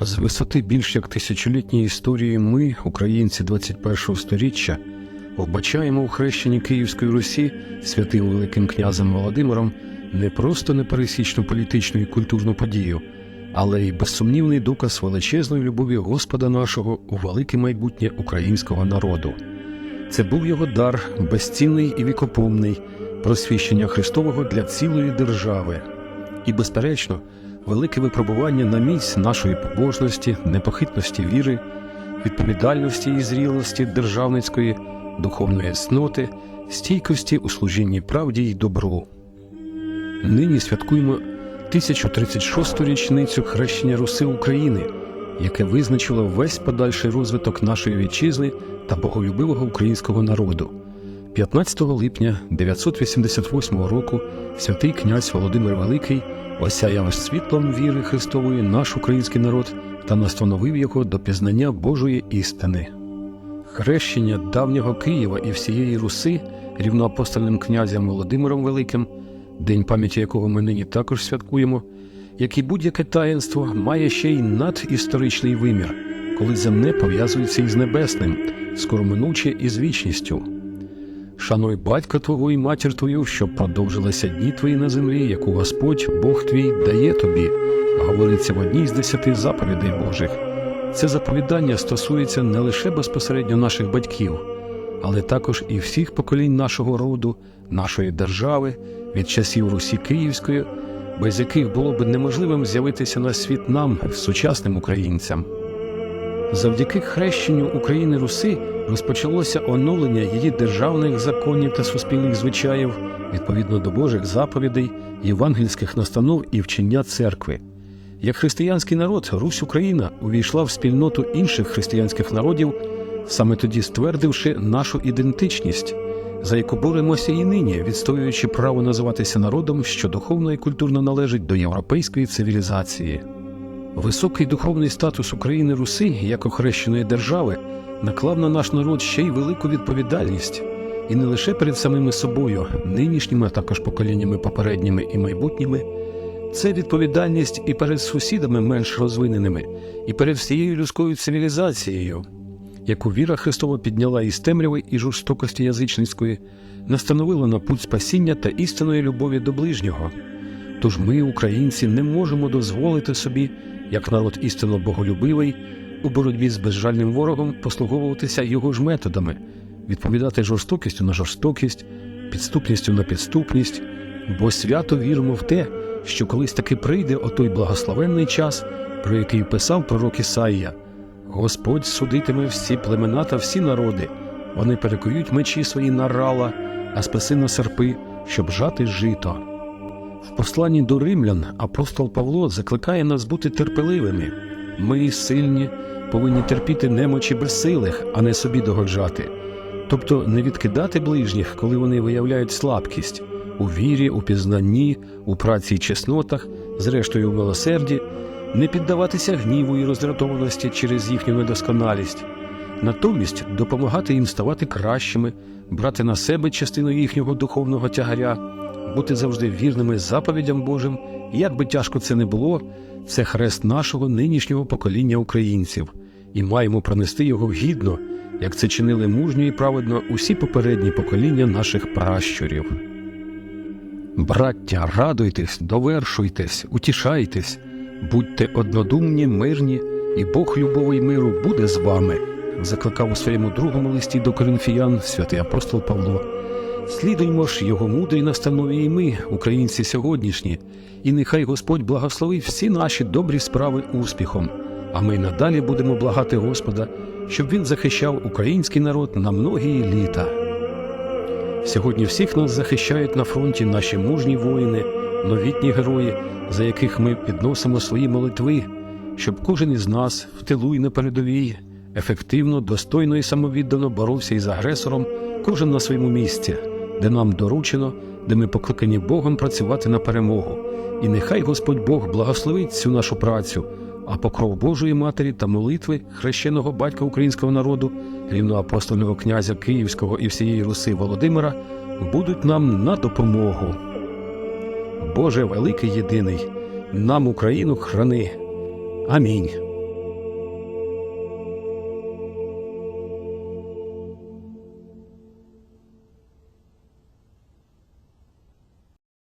З висоти більш як тисячолітньої історії ми, українці 21-го сторіччя, вбачаємо у хрещенні Київської Русі святим Великим князем Володимиром не просто непересічну політичну і культурну подію, але й безсумнівний доказ величезної любові Господа нашого у велике майбутнє українського народу. Це був його дар, безцінний і вікопомний, просвіщення Христового для цілої держави. І, безперечно, велике випробування на місць нашої побожності, непохитності віри, відповідальності і зрілості державницької, духовної ясноти, стійкості у служінні правді й добру. Нині святкуємо 1036-ту річницю хрещення Руси України, яке визначило весь подальший розвиток нашої вітчизни та боголюбивого українського народу. 15 липня 988 року святий князь Володимир Великий осяяв світлом віри Христової наш український народ та настановив його до пізнання Божої істини. Хрещення давнього Києва і всієї Руси рівноапостольним князем Володимиром Великим, день пам'яті якого ми нині також святкуємо, як і будь-яке таїнство, має ще й надісторичний вимір, коли земне пов'язується із небесним, скороминуче із вічністю. Шануй батька твого і матір твою, щоб продовжилися дні твої на землі, яку Господь, Бог твій, дає тобі, говориться в одній з десяти заповідей Божих. Це заповідання стосується не лише безпосередньо наших батьків, але також і всіх поколінь нашого роду, нашої держави, від часів Русі Київської, без яких було б неможливим з'явитися на світ нам, сучасним українцям. Завдяки хрещенню України Руси розпочалося оновлення її державних законів та суспільних звичаїв відповідно до Божих заповідей, євангельських настанов і вчення церкви. Як християнський народ, Русь Україна увійшла в спільноту інших християнських народів, саме тоді ствердивши нашу ідентичність, за яку боремося і нині, відстоюючи право називатися народом, що духовно і культурно належить до європейської цивілізації. Високий духовний статус України Руси як охрещеної держави наклав на наш народ ще й велику відповідальність, і не лише перед самими собою, нинішніми, а також поколіннями попередніми і майбутніми. Це відповідальність і перед сусідами менш розвиненими, і перед всією людською цивілізацією, яку віра Христова підняла із темряви і жорстокості язичницької, настановила на путь спасіння та істинної любові до ближнього. Тож ми, українці, не можемо дозволити собі, як народ істинно боголюбивий, у боротьбі з безжальним ворогом послуговуватися його ж методами, відповідати жорстокістю на жорстокість, підступністю на підступність, бо свято віримо в те, що колись таки прийде отой благословенний час, про який писав пророк Ісаїя. Господь судитиме всі племена та всі народи, вони перекують мечі свої на рала, а спаси на серпи, щоб жати жито. В посланні до римлян апостол Павло закликає нас бути терпеливими. Ми, сильні, повинні терпіти немочі безсилих, а не собі догоджати. Тобто не відкидати ближніх, коли вони виявляють слабкість у вірі, у пізнанні, у праці й чеснотах, зрештою у милосерді, не піддаватися гніву і роздратованості через їхню недосконалість, натомість допомагати їм ставати кращими, брати на себе частину їхнього духовного тягаря, бути завжди вірними заповідям Божим, і як би тяжко це не було, це хрест нашого нинішнього покоління українців, і маємо пронести його гідно, як це чинили мужньо і праведно усі попередні покоління наших пращурів. Браття, радуйтесь, довершуйтесь, утішайтесь, будьте однодумні, мирні, і Бог любові миру буде з вами, закликав у своєму другому листі до коринфіян святий апостол Павло. Слідуймо ж його мудрій настанові і ми, українці сьогоднішні, і нехай Господь благословить всі наші добрі справи успіхом, а ми надалі будемо благати Господа, щоб він захищав український народ на многії літа. Сьогодні всіх нас захищають на фронті наші мужні воїни, новітні герої, за яких ми підносимо свої молитви, щоб кожен із нас в тилу і на передовій ефективно, достойно і самовіддано боровся із агресором, кожен на своєму місці, де нам доручено, де ми покликані Богом працювати на перемогу. І нехай Господь Бог благословить цю нашу працю, а покров Божої Матері та молитви хрещеного батька українського народу, рівноапостольного князя Київського і всієї Руси Володимира будуть нам на допомогу. Боже великий єдиний, нам Україну храни. Амінь.